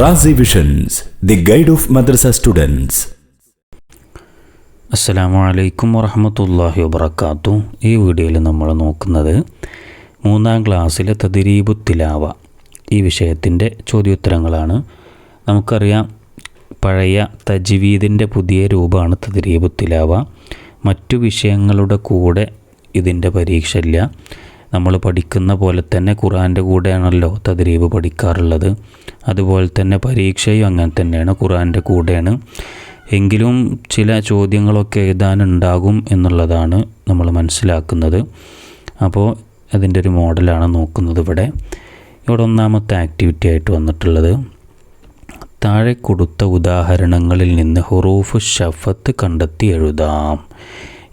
Razi visions the guide of madrasa students അസ്സലാമു അലൈക്കും വറഹമത്തല്ലാഹി വബർക്കാത്തു ഈ വീഡിയോയിൽ നമ്മൾ നോക്കുന്നത് മൂന്നാം ക്ലാസ്സിലെ തദിരീബു തിലാവ. ഈ വിഷയത്തിന്റെ ചോദ്യോത്തരങ്ങളാണ്. നമുക്കറിയാം പഴയ തജ്വീദിന്റെ പുതിയ രൂപമാണ് തദിരീബു തിലാവ. മറ്റു വിഷയങ്ങളുടെ കൂടെ ഇതിന്റെ പരീക്ഷ ഇല്ല. നമ്മൾ പഠിക്കുന്ന പോലെ തന്നെ ഖുറാന്റെ കൂടെയാണല്ലോ തദ്രീബ് പഠിക്കാറുള്ളത്. അതുപോലെ തന്നെ പരീക്ഷയും അങ്ങനെ തന്നെയാണ് ഖുറാന്റെ കൂടെയാണ്. എങ്കിലും ചില ചോദ്യങ്ങളൊക്കെ എഴുതാനുണ്ടാകും എന്നുള്ളതാണ് നമ്മൾ മനസ്സിലാക്കുന്നത്. അപ്പോൾ അതിന്റെ ഒരു മോഡലാണ് നോക്കുന്നത് ഇവിടെ. ഇവിടെ ഒന്നാമത്തെ ആക്ടിവിറ്റി ആയിട്ട് വന്നിട്ടുള്ളത്. താഴെ കൊടുത്ത ഉദാഹരണങ്ങളിൽ നിന്ന് ഹുറൂഫ് ഷഫത്ത് കണ്ടെത്തി എഴുതാം.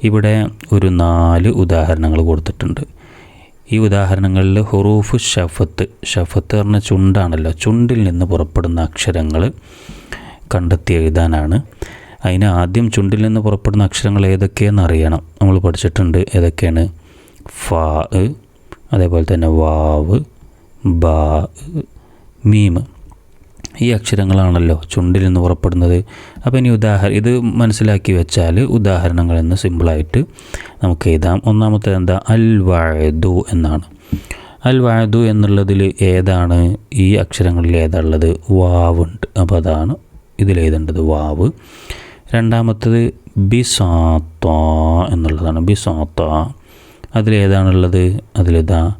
ഇവിടെ ഒരു നാല് ഉദാഹരണങ്ങൾ കൊടുത്തിട്ടുണ്ട്. ഈ ഉദാഹരണങ്ങളിൽ ഹുറൂഫ് ഷഫത്ത് ഷഫത്ത് പറഞ്ഞ ചുണ്ടാണല്ലോ ചുണ്ടിൽ നിന്ന് പുറപ്പെടുന്ന അക്ഷരങ്ങൾ കണ്ടെത്തി എഴുതാനാണ്. അതിന് ആദ്യം ചുണ്ടിൽ നിന്ന് പുറപ്പെടുന്ന അക്ഷരങ്ങൾ ഏതൊക്കെയെന്ന് അറിയണം. നമ്മൾ പഠിച്ചിട്ടുണ്ട് ഏതൊക്കെയാണ്? ഫാ അതേപോലെ തന്നെ വാവ് ബാ മീം. ഈ അക്ഷരങ്ങളാണല്ലോ ചുണ്ടിൽ നിന്ന് പുറപ്പെടുന്നത്. അപ്പോൾ ഇനി ഉദാഹരണം ഇത് മനസ്സിലാക്കി വെച്ചാൽ ഉദാഹരണങ്ങൾ എന്ന് സിമ്പിളായിട്ട് നമുക്ക് എഴുതാം. ഒന്നാമത്തേത് എന്താ? അൽ വാഴദു എന്നാണ്. അൽ വാഴദു എന്നുള്ളതിൽ ഏതാണ്? ഈ അക്ഷരങ്ങളിൽ ഏതാണുള്ളത്? വാവുണ്ട്. അപ്പോൾ അതാണ് ഇതിൽ എഴുതേണ്ടത് വാവ്. രണ്ടാമത്തത് ബിസാത്ത എന്നുള്ളതാണ്. ബിസാത്ത. അതിലേതാണുള്ളത് അതിലിതാ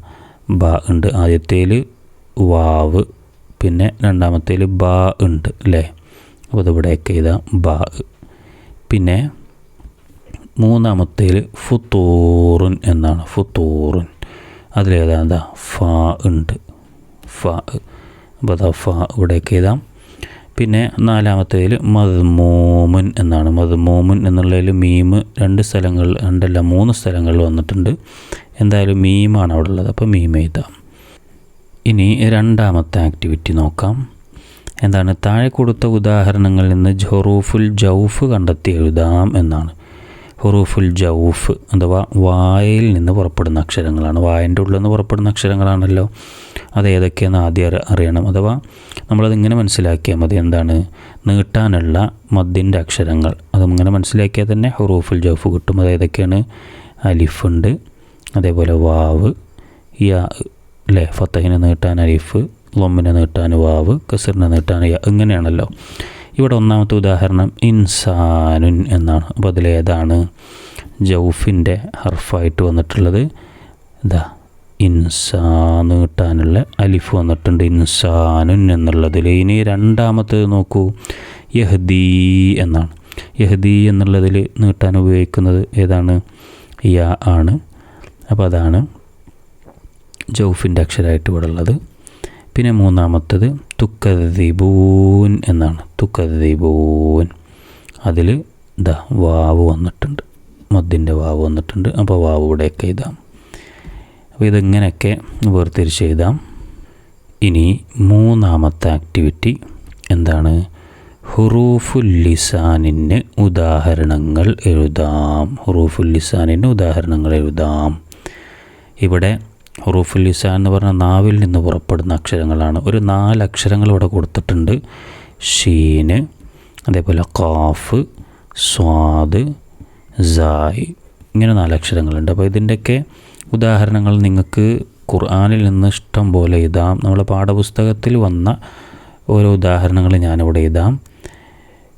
ബ ഉണ്ട്. ആദ്യത്തേൽ വാവ് പിന്നെ രണ്ടാമത്തേൽ ബാ ഉണ്ട് അല്ലേ? അപ്പോൾ ഇതിവിടെയൊക്കെ ഇതാ ബാ. പിന്നെ മൂന്നാമത്തേൽ ഫുത്തൂറുൻ എന്നാണ് ഫുത്തൂറുൻ അതിലേതാ എന്താ ഫ ഉണ്ട് ഫ. അപ്പോൾ അതാ ഫ ഇവിടെയൊക്കെ എഴുതാം. പിന്നെ നാലാമത്തേതിൽ മദ്മൂമുൻ എന്നാണ് മദ്മൂമുൻ എന്നുള്ളതിൽ മീമ് രണ്ട് സ്ഥലങ്ങളിൽ രണ്ടല്ല മൂന്ന് സ്ഥലങ്ങളിൽ വന്നിട്ടുണ്ട്. എന്തായാലും മീമാണ് അവിടെ ഉള്ളത് അപ്പോൾ മീം എഴുതാം. ഇനി രണ്ടാമത്തെ ആക്ടിവിറ്റി നോക്കാം. എന്താണ്? താഴെ കൊടുത്ത ഉദാഹരണങ്ങളിൽ നിന്ന് ഹൊറൂഫുൽ ജൗഫ് കണ്ടെത്തി എഴുതാം എന്നാണ്. ഹുറൂഫുൽ ജൗഫ് അഥവാ വായിൽ നിന്ന് പുറപ്പെടുന്ന അക്ഷരങ്ങളാണ്. വായന്റെ ഉള്ളിൽ നിന്ന് പുറപ്പെടുന്ന അക്ഷരങ്ങളാണല്ലോ. അത് ഏതൊക്കെയെന്ന് ആദ്യം അറി അറിയണം. അഥവാ നമ്മളതിങ്ങനെ മനസ്സിലാക്കിയാൽ മതി. എന്താണ്? നീട്ടാനുള്ള മദ്ദിന്റെ അക്ഷരങ്ങൾ. അതിങ്ങനെ മനസ്സിലാക്കിയാൽ തന്നെ ഹുറൂഫുൽ ജൗഫ് കിട്ടും. അത് ഏതൊക്കെയാണ്? അലിഫുണ്ട്. അതേപോലെ വാവ് യാ അല്ലേ ഫത്തഹിനെ നീട്ടാൻ അരിഫ് ലൊമ്മിനെ നീട്ടാൻ വാവ് കസറിനെ നീട്ടാൻ ഇങ്ങനെയാണല്ലോ. ഇവിടെ ഒന്നാമത്തെ ഉദാഹരണം ഇൻസാനുൻ എന്നാണ്. അപ്പോൾ അതിലേതാണ് ജൗഫിന്റെ ഹർഫായിട്ട് വന്നിട്ടുള്ളത്. ഇതാ ഇൻസാ നീട്ടാനുള്ള അലിഫ് വന്നിട്ടുണ്ട്. ഇൻസാനുൻ എന്നുള്ളതിൽ. ഇനി രണ്ടാമത്തേത് നോക്കൂ. യഹദീ എന്നാണ്. യഹദീ എന്നുള്ളതിൽ നീട്ടാൻ ഉപയോഗിക്കുന്നത് ഏതാണ്? യ ആണ്. അപ്പോൾ അതാണ് ജൗഫിന്റെ അക്ഷരമായിട്ട് ഇവിടെ ഉള്ളത്. പിന്നെ മൂന്നാമത്തത് തുക്കദീബൂൻ എന്നാണ്. തുക്കദീബൂൻ അതിൽ ഇതാ വാവ് വന്നിട്ടുണ്ട്. മദ്ദിന്റെ വാവ് വന്നിട്ടുണ്ട്. അപ്പോൾ വാവ് ഇവിടെയൊക്കെ എഴുതാം. അപ്പോൾ ഇതെങ്ങനെയൊക്കെ വേർതിരിച്ച് എഴുതാം? ഇനി മൂന്നാമത്തെ ആക്ടിവിറ്റി എന്താണ്? ഹുറൂഫുൽ ലിസാനിന് ഉദാഹരണങ്ങൾ എഴുതാം. ഹുറൂഫുൽ ലിസാനിന് ഉദാഹരണങ്ങൾ എഴുതാം. ഇവിടെ ഹുറൂഫുൽ ലിസാൻ എന്ന് പറഞ്ഞാൽ നാവിൽ നിന്ന് പുറപ്പെടുന്ന അക്ഷരങ്ങളാണ്. ഒരു നാല് അക്ഷരങ്ങൾ ഇവിടെ കൊടുത്തിട്ടുണ്ട്. ഷീന് അതേപോലെ കാഫ് സ്വാദ് സായ് ഇങ്ങനെ നാല് അക്ഷരങ്ങളുണ്ട്. അപ്പോൾ ഇതിന്റെയൊക്കെ ഉദാഹരണങ്ങൾ നിങ്ങൾക്ക് ഖുർആാനിൽ നിന്ന് ഇഷ്ടം പോലെ എഴുതാം. നമ്മളെ പാഠപുസ്തകത്തിൽ വന്ന ഓരോ ഉദാഹരണങ്ങൾ ഞാനിവിടെ എഴുതാം.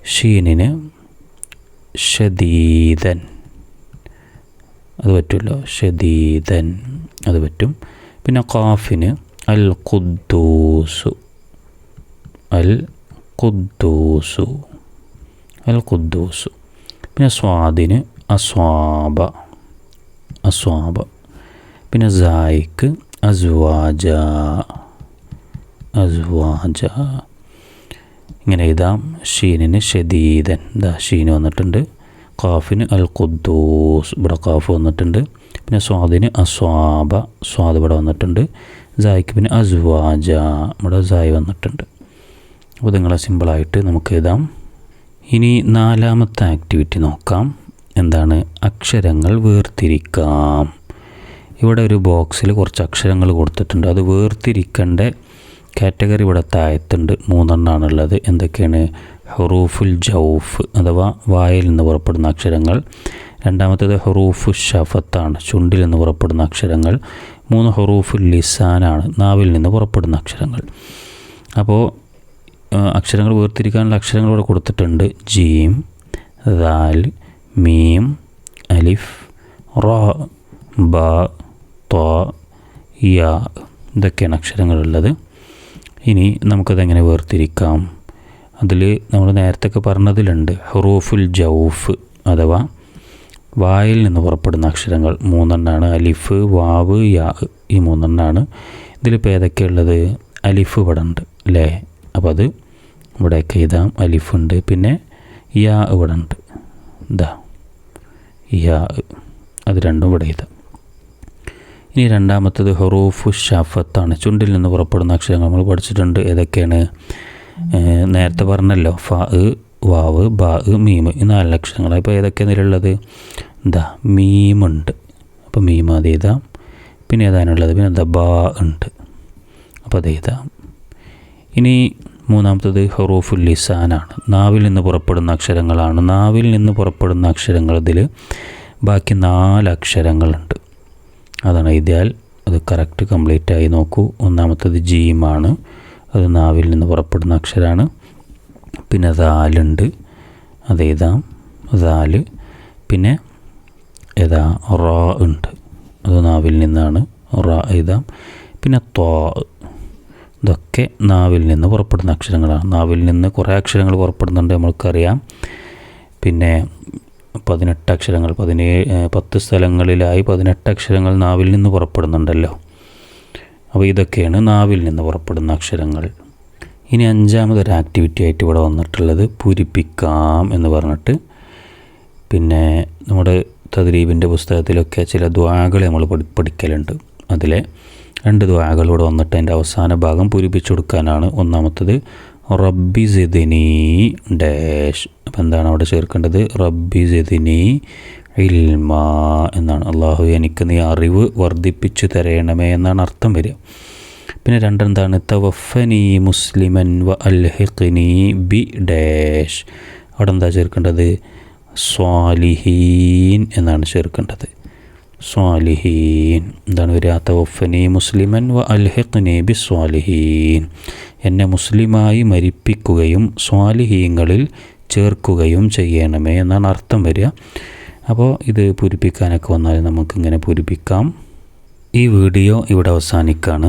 ഷീനിന് ഷദീദൻ. അത് പറ്റുമല്ലോ ഷദീദൻ അത് പറ്റും. പിന്നെ ഖാഫിന് അൽ ഖുദ്ദൂസു അൽ ഖുദ്ദൂസു അൽ ഖുദ്ദൂസു പിന്നെ സ്വാദിന് അസ്വാബ. അസ്വാബ. പിന്നെ സായിക്ക് അസ്വാജ. അസ്വാജ. ഇങ്ങനെ എഴുതാം. ഷീനിന് ഷദീദൻ. ദാ ഷീന് വന്നിട്ടുണ്ട്. ഖാഫിന് അൽ ഖുദ്ദൂസ് ഇവിടെ ഖാഫ് വന്നിട്ടുണ്ട്. പിന്നെ സ്വാദിന് അസ്വാബ സ്വാദ് ഇവിടെ വന്നിട്ടുണ്ട്. സായിക്ക് പിന്നെ അസ്വാജ ഇവിടെ സായ് വന്നിട്ടുണ്ട്. അപ്പോൾ നിങ്ങളെ സിമ്പിളായിട്ട് നമുക്ക് എഴുതാം. ഇനി നാലാമത്തെ ആക്ടിവിറ്റി നോക്കാം. എന്താണ്? അക്ഷരങ്ങൾ വേർതിരിക്കാം. ഇവിടെ ഒരു ബോക്സിൽ കുറച്ച് അക്ഷരങ്ങൾ കൊടുത്തിട്ടുണ്ട്. അത് വേർതിരിക്കേണ്ട കാറ്റഗറി ഇവിടെ താഴത്തുണ്ട്. മൂന്നെണ്ണമാണുള്ളത് എന്തൊക്കെയാണ്? ഹുറൂഫുൽ ജൗഫ് അഥവാ വായിൽ നിന്ന് പുറപ്പെടുന്ന അക്ഷരങ്ങൾ. രണ്ടാമത്തേത് ഹുറൂഫു ഷഫത്താണ് ചുണ്ടിൽ നിന്ന് പുറപ്പെടുന്ന അക്ഷരങ്ങൾ. മൂന്ന് ഹുറൂഫുൽ ലിസാനാണ് നാവിൽ നിന്ന് പുറപ്പെടുന്ന അക്ഷരങ്ങൾ. അപ്പോൾ അക്ഷരങ്ങൾ വേർതിരിക്കാനുള്ള അക്ഷരങ്ങൾ ഇവിടെ കൊടുത്തിട്ടുണ്ട്. ജീം ദാൽ മീം അലിഫ് റോ ബ ത യ ഇതൊക്കെയാണ് അക്ഷരങ്ങളുള്ളത്. ഇനി നമുക്കതെങ്ങനെ വേർതിരിക്കാം? അതിൽ നമ്മൾ നേരത്തെ പറഞ്ഞതിലുണ്ട്. ഹറൂഫുൽ ജൗഫ് അഥവാ വായിൽ നിന്ന് പുറപ്പെടുന്ന അക്ഷരങ്ങൾ മൂന്നെണ്ണാണ്. അലിഫ് വാവ് യാ ഈ മൂന്നെണ്ണാണ്. ഇതിലിപ്പോൾ ഏതൊക്കെയുള്ളത്? അലിഫ് ഇവിടെ ഉണ്ട് അല്ലേ? അപ്പോൾ അത് ഇവിടെയൊക്കെ എഴുതാം. അലിഫുണ്ട് പിന്നെ യാ ഇവിടെ ഉണ്ട് ഇതാ യാ അത് രണ്ടും ഇവിടെ എഴുതാം. ഇനി രണ്ടാമത്തത് ഹൊറൂഫു ഷാഫത്താണ്. ചുണ്ടിൽ നിന്ന് പുറപ്പെടുന്ന അക്ഷരങ്ങൾ നമ്മൾ പഠിച്ചിട്ടുണ്ട്. ഏതൊക്കെയാണ്? നേരത്തെ പറഞ്ഞല്ലോ ഫ വാവ് ബാ മീമ് ഈ നാല് ലക്ഷണങ്ങൾ അപ്പോൾ ഏതൊക്കെയാണ് നിലയുള്ളത് എന്താ മീമുണ്ട്. അപ്പോൾ മീം അത് എഴുതാം പിന്നെ ഏതാനുള്ളത് പിന്നെ എന്താ ബാ ഉണ്ട്. അപ്പോൾ അത് എഴുതാം ഇനി മൂന്നാമത്തത് ഹറൂഫുൽ ലിസാനാണ്. നാവിൽ നിന്ന് പുറപ്പെടുന്ന അക്ഷരങ്ങളാണ്. നാവിൽ നിന്ന് പുറപ്പെടുന്ന അക്ഷരങ്ങൾ ഇതിൽ ബാക്കി നാല് അക്ഷരങ്ങളുണ്ട്. അതാണ് എഴുതിയാൽ അത് കറക്റ്റ് കംപ്ലീറ്റ് ആയി നോക്കൂ. ഒന്നാമത്തത് ജീമാണ്. അത് നാവിൽ നിന്ന് പുറപ്പെടുന്ന അക്ഷരമാണ് പിന്നെ ദാലുണ്ട് അത് എഴുതാം ദാൽ പിന്നെ ഏതാ? റോ ഉണ്ട്. അത് നാവിൽ നിന്നാണ്. റ എഴുതാം പിന്നെ തോ ഇതൊക്കെ നാവിൽ നിന്ന് പുറപ്പെടുന്ന അക്ഷരങ്ങളാണ്. നാവിൽ നിന്ന് കുറേ അക്ഷരങ്ങൾ പുറപ്പെടുന്നുണ്ട് നമ്മൾക്കറിയാം. പിന്നെ പതിനെട്ട് അക്ഷരങ്ങൾ പതിനേഴ് പത്ത് സ്ഥലങ്ങളിലായി പതിനെട്ട് അക്ഷരങ്ങൾ നാവിൽ നിന്ന് പുറപ്പെടുന്നുണ്ടല്ലോ. അപ്പോൾ ഇതൊക്കെയാണ് നാവിൽ നിന്ന് പുറപ്പെടുന്ന അക്ഷരങ്ങൾ. ഇനി അഞ്ചാമതൊരു ആക്ടിവിറ്റി ആയിട്ട് ഇവിടെ വന്നിട്ടുള്ളത് പൂരിപ്പിക്കാം എന്ന് പറഞ്ഞിട്ട്. പിന്നെ നമ്മുടെ തദ്രീബിന്റെ പുസ്തകത്തിലൊക്കെ ചില ദ്വാകൾ നമ്മൾ പഠി പഠിക്കലുണ്ട്. അതിലെ രണ്ട് ദ്വാകൾ ഇവിടെ വന്നിട്ട് അതിന്റെ അവസാന ഭാഗം പൂരിപ്പിച്ചു കൊടുക്കാനാണ്. ഒന്നാമത്തത് റബ്ബി സിദിനി ഡാഷ്. അപ്പോൾ എന്താണ് അവിടെ ചേർക്കേണ്ടത്? റബ്ബി സിദിനി ഇൽമ എന്നാണ്. അള്ളാഹു എനിക്ക് നീ അറിവ് വർദ്ധിപ്പിച്ചു തരയണമേ എന്നാണ് അർത്ഥം വരിക. പിന്നെ രണ്ടെന്താണ്? തവഫനി മുസ്ലിമൻ വ അൽഹിഖിനി ബി ഡാഷ്. അവിടെ എന്താ ചേർക്കേണ്ടത്? സ്വാലിഹീൻ എന്നാണ് ചേർക്കേണ്ടത്. സ്വാലിഹീൻ. എന്താണ് വരിക? തവഫനി മുസ്ലിമൻ വ അൽഹിഖ്നി ബി സ്വാലിഹീൻ. എന്നെ മുസ്ലിമായി മരിപ്പിക്കുകയും സ്വാലിഹീങ്ങളിൽ ചേർക്കുകയും ചെയ്യണമേ എന്നാണ് അർത്ഥം വരിക. അപ്പോൾ ഇത് പൂരിപ്പിക്കാനൊക്കെ വന്നാൽ നമുക്കിങ്ങനെ പൂരിപ്പിക്കാം. ഈ വീഡിയോ ഇവിടെ അവസാനിക്കുകയാണ്